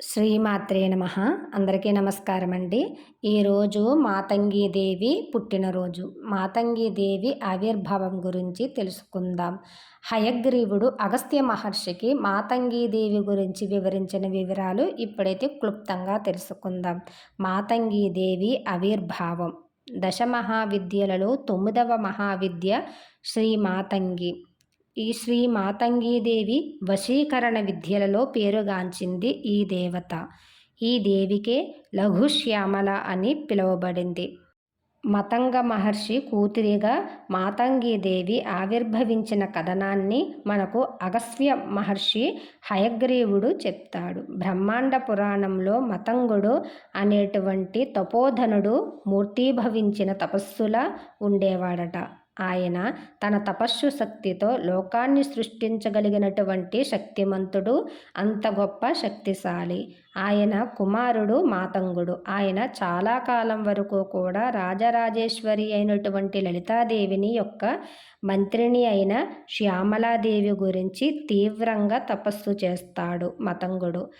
శ్రీమాత్రే నమ. అందరికీ నమస్కారం అండి ఈరోజు మాతంగీదేవి పుట్టినరోజు. మాతంగీదేవి ఆవిర్భావం గురించి తెలుసుకుందాం. హయగ్రీవుడు అగస్త్య మహర్షికి మాతంగీదేవి గురించి వివరించిన వివరాలు ఇప్పుడైతే క్లుప్తంగా తెలుసుకుందాం. మాతంగీదేవి ఆవిర్భావం. దశ మహావిద్యలలో తొమ్మిదవ మహావిద్య శ్రీ మాతంగి ఈ శ్రీ మాతంగీదేవి వశీకరణ విద్యలలో పేరుగాంచింది ఈ దేవత. ఈ దేవికే లఘుశ్యామల అని పిలువబడింది. మతంగ మహర్షి కూతురిగా మాతంగీదేవి ఆవిర్భవించిన కథనాన్ని మనకు అగస్వ్య మహర్షి హయగ్రీవుడు చెప్తాడు. బ్రహ్మాండ పురాణంలో మతంగుడు అనేటువంటి తపోధనుడు మూర్తీభవించిన తపస్సులా ఉండేవాడట. ఆయన తన తపస్సు శక్తితో లోకాన్ని సృష్టించగలిగినటువంటి శక్తిమంతుడు అంత గొప్ప శక్తిశాలి. ఆయన కుమారుడు మాతంగుడు. ఆయన చాలా కాలం వరకు కూడా రాజరాజేశ్వరి అయినటువంటి లలితాదేవిని యొక్క మంత్రిని అయిన శ్యామలాదేవి గురించి తీవ్రంగా తపస్సు చేస్తాడు మతంగుడు.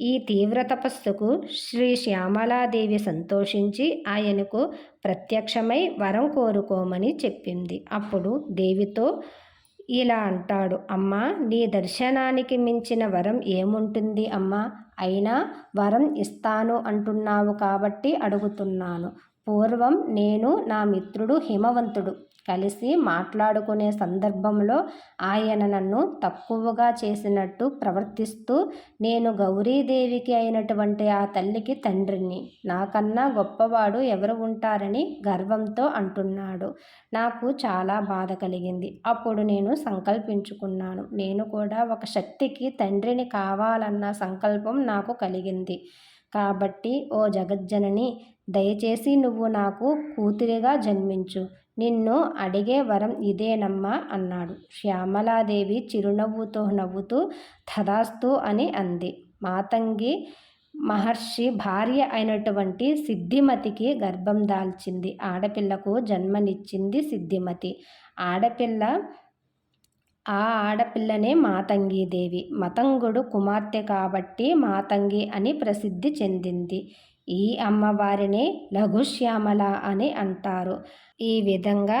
ఈ తీవ్ర తపస్సుకు శ్రీ శ్యామలాదేవి సంతోషించి ఆయనకు ప్రత్యక్షమై వరం కోరుకోమని చెప్పింది. అప్పుడు దేవితో ఇలా అంటాడు అమ్మా నీ దర్శనానికి మించిన వరం ఏముంటుంది అమ్మా? అయినా వరం ఇస్తాను అంటున్నావు కాబట్టి అడుగుతున్నాను. పూర్వం నేను నా మిత్రుడు హిమవంతుడు. కలిసి మాట్లాడుకునే సందర్భంలో ఆయన నన్ను తక్కువగా చేసినట్టు ప్రవర్తిస్తూ నేను గౌరీదేవికి అయినటువంటి ఆ తల్లికి తండ్రిని. నాకన్నా గొప్పవాడు ఎవరు ఉంటారని గర్వంతో అంటున్నాడు. నాకు చాలా బాధ కలిగింది. అప్పుడు నేను సంకల్పించుకున్నాను. నేను కూడా ఒక శక్తికి తండ్రిని కావాలన్న సంకల్పం నాకు కలిగింది. కాబట్టి ఓ జగజ్జనని దయచేసి నువ్వు నాకు కూతురిగా జన్మించు. నిన్ను అడిగే వరం ఇదేనమ్మా అన్నాడు. శ్యామలాదేవి చిరునవ్వుతో నవ్వుతూ తదాస్తు అని అంది. మాతంగి మహర్షి భార్య అయినటువంటి సిద్ధిమతికి గర్భం దాల్చింది. ఆడపిల్లకు జన్మనిచ్చింది సిద్ధిమతి. ఆడపిల్ల ఆ ఆడపిల్లనే మాతంగీదేవి. మతంగుడు కుమార్తె కాబట్టి మాతంగి అని ప్రసిద్ధి చెందింది. ఈ అమ్మవారిని లఘుశ్యామల అని అంటారు. ఈ విధంగా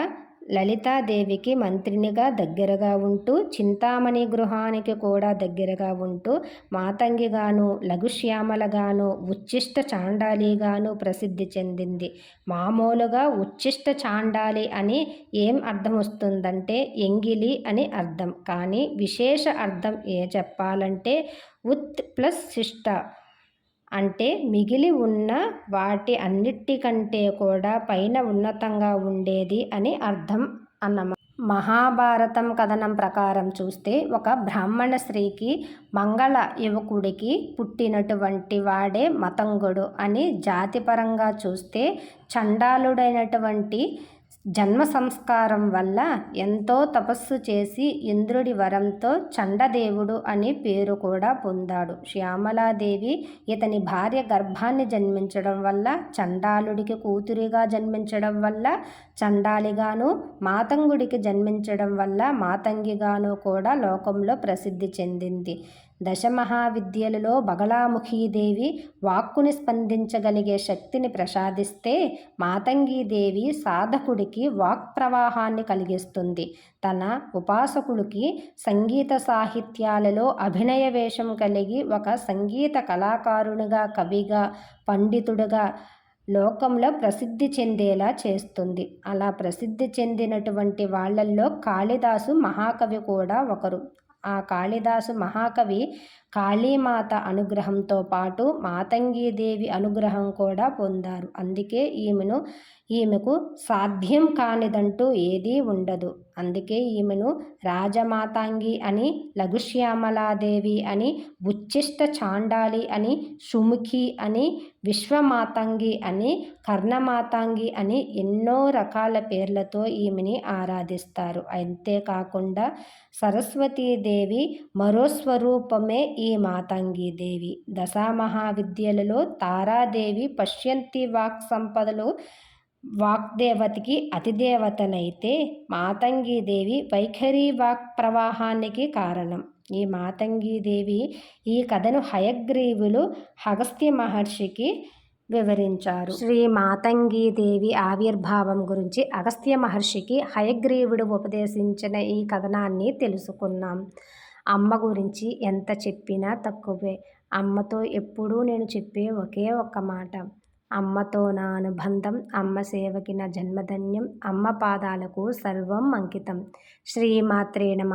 లలితాదేవికి మంత్రినిగా దగ్గరగా ఉంటూ చింతామణి గృహానికి కూడా దగ్గరగా ఉంటూ మాతంగిగాను లఘుశ్యామలగాను ఉచ్చిష్ట చాండాలిగాను ప్రసిద్ధి చెందింది. మామూలుగా ఉచ్చిష్ట చాండాలి అని ఏం అర్థం వస్తుందంటే ఎంగిలి అని అర్థం. కానీ విశేష అర్థం ఏ చెప్పాలంటే ఉత్ ప్లస్ శిష్ట. అంటే మిగిలి ఉన్న వాటి అన్నిటికంటే కూడా పైన ఉన్నతంగా ఉండేది అని అర్థం అన్నమాట. మహాభారతం కథనం ప్రకారం చూస్తే ఒక బ్రాహ్మణ స్త్రీకి మంగళ యువకుడికి పుట్టినటువంటి వాడే మతంగుడు అని జాతిపరంగా చూస్తే చండాలుడైనటువంటి జన్మ సంస్కారం వల్ల ఎంతో తపస్సు చేసి ఇంద్రుడి వరంతో చండదేవుడు అని పేరు కూడా పొందాడు. శ్యామలాదేవి ఇతని భార్య గర్భాన్ని జన్మించడం వల్ల చండాలుడికి కూతురిగా జన్మించడం వల్ల చండాలిగాను మాతంగుడికి జన్మించడం వల్ల మాతంగిగాను కూడా లోకంలో ప్రసిద్ధి చెందింది. దశమహావిద్యలలో బగళాముఖీదేవి వాక్కుని స్పందించగలిగే శక్తిని ప్రసాదిస్తే మాతంగీదేవి సాధకుడికి వాక్ ప్రవాహాన్ని కలిగిస్తుంది. తన ఉపాసకుడికి సంగీత సాహిత్యాలలో అభినయ వేషం కలిగి ఒక సంగీత కళాకారునిగా కవిగా పండితుడుగా లోకంలో ప్రసిద్ధి చెందేలా చేస్తుంది. అలా ప్రసిద్ధి చెందినటువంటి వాళ్ళల్లో కాళిదాసు మహాకవి కూడా ఒకరు. ఆ కాళిదాసు మహాకవి కాళీమాత అనుగ్రహంతో పాటు మాతంగీదేవి అనుగ్రహం కూడా పొందారు. అందుకే ఈమెను ఈమెకు సాధ్యం కానిదంటూ ఏదీ ఉండదు. అందుకే ఈమెను రాజమాతాంగి అని లఘుశ్యామలాదేవి అని ఉచ్చిష్ట చాండాలి అని సుముఖి అని విశ్వమాతాంగి అని కర్ణమాతాంగి అని ఎన్నో రకాల పేర్లతో ఈమెని ఆరాధిస్తారు. అంతేకాకుండా సరస్వతీదేవి మరో స్వరూపమే ఈ మాతాంగీదేవి దశామహావిద్యలలో తారాదేవి పశ్యంతి వాక్ సంపదలు వాగ్దేవతకి అతిదేవతనైతే మాతంగిదేవి వైఖరి వాక్ ప్రవాహానికి కారణం. ఈ మాతంగిదేవి ఈ కథను హయగ్రీవులు అగస్త్య మహర్షికి వివరించారు. శ్రీ మాతంగీదేవి ఆవిర్భావం గురించి అగస్త్య మహర్షికి హయగ్రీవుడు ఉపదేశించిన ఈ కథనాన్ని తెలుసుకున్నాం. అమ్మ గురించి ఎంత చెప్పినా తక్కువే. అమ్మతో ఎప్పుడూ నేను చెప్పే ఒకే ఒక్క మాట. అమ్మతో నా అనుబంధం అమ్మ సేవకి నా జన్మధన్యం అమ్మ పాదాలకు సర్వం అంకితం. శ్రీమాత్రే నమ.